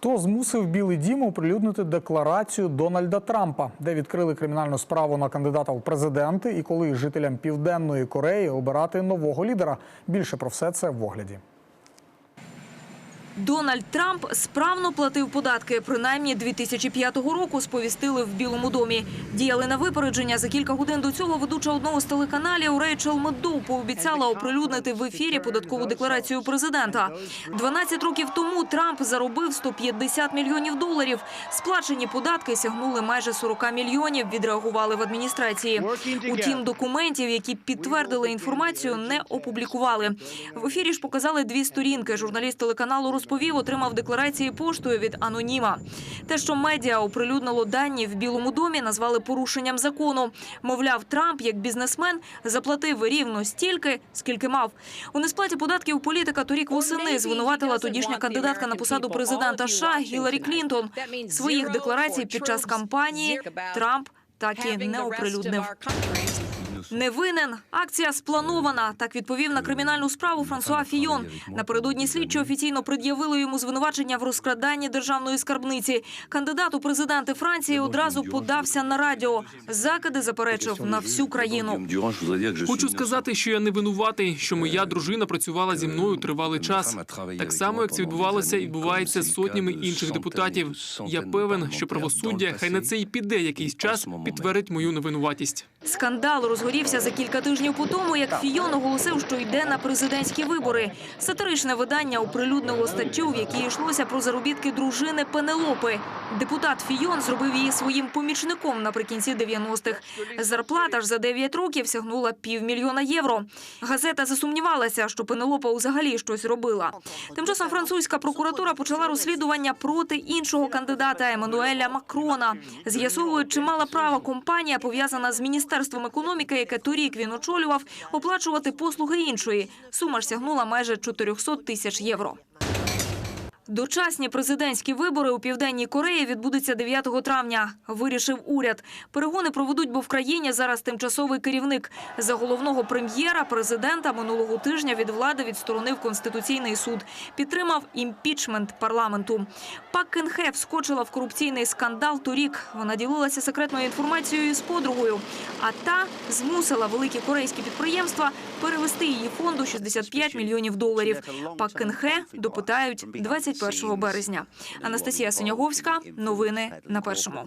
Хто змусив Білий Дім оприлюднити декларацію Дональда Трампа, де відкрили кримінальну справу на кандидата в президенти, і коли жителям Південної Кореї обирати нового лідера? Більше про все це в огляді. Дональд Трамп справно платив податки. Принаймні 2005 року сповістили в Білому домі. Діяли на випередження. За кілька годин до цього ведуча одного з телеканалів Рейчел Медоу пообіцяла оприлюднити в ефірі податкову декларацію президента. 12 років тому Трамп заробив 150 мільйонів доларів. Сплачені податки сягнули майже 40 мільйонів. Відреагували в адміністрації. Утім, документів, які підтвердили інформацію, не опублікували. В ефірі ж показали дві сторінки. Журналіст телеканалу розповів, отримав декларації поштою від аноніма. Те, що медіа оприлюднило дані в Білому домі, назвали порушенням закону. Мовляв, Трамп, як бізнесмен, заплатив рівно стільки, скільки мав. У несплаті податків політика торік восени звинуватила тодішня кандидатка на посаду президента США Гіларі Клінтон. Своїх декларацій під час кампанії Трамп так і не оприлюднив. Не винен. Акція спланована. Так відповів на кримінальну справу Франсуа Фійон. Напередодні слідчі офіційно пред'явили йому звинувачення в розкраданні державної скарбниці. Кандидат у президенти Франції одразу подався на радіо. Закиди заперечив на всю країну. Хочу сказати, що я не винуватий, що моя дружина працювала зі мною тривалий час. Так само, як це відбувалося і відбувається з сотнями інших депутатів. Я певен, що правосуддя, хай на це і піде якийсь час, підтвердить мою невинуватість. Скандал розгорівся за кілька тижнів по тому, як Фійон оголосив, що йде на президентські вибори. Сатиричне видання оприлюднило статтю, в якій йшлося про заробітки дружини Пенелопи. Депутат Фійон зробив її своїм помічником наприкінці 90-х. Зарплата ж за 9 років сягнула півмільйона євро. Газета засумнівалася, що Пенелопа взагалі щось робила. Тим часом французька прокуратура почала розслідування проти іншого кандидата Еммануеля Макрона. З'ясовують, чи мала право компанія, пов'язана з міністерством економіки, яке торік він очолював, оплачувати послуги іншої. Сума ж сягнула майже 400 тисяч євро. Дочасні президентські вибори у південній Кореї відбудуться 9 травня. Вирішив уряд. Перегони проведуть, бо в країні зараз тимчасовий керівник. За головного прем'єра президента минулого тижня від влади відсторонив конституційний суд. Підтримав імпічмент парламенту. Пак Кенхе вскочила в корупційний скандал торік. Вона ділилася секретною інформацією з подругою. А та змусила великі корейські підприємства перевести її фонду 65 мільйонів доларів. Пак Кенхе допитають 21 березня. Анастасія Синяговська. Новини на першому.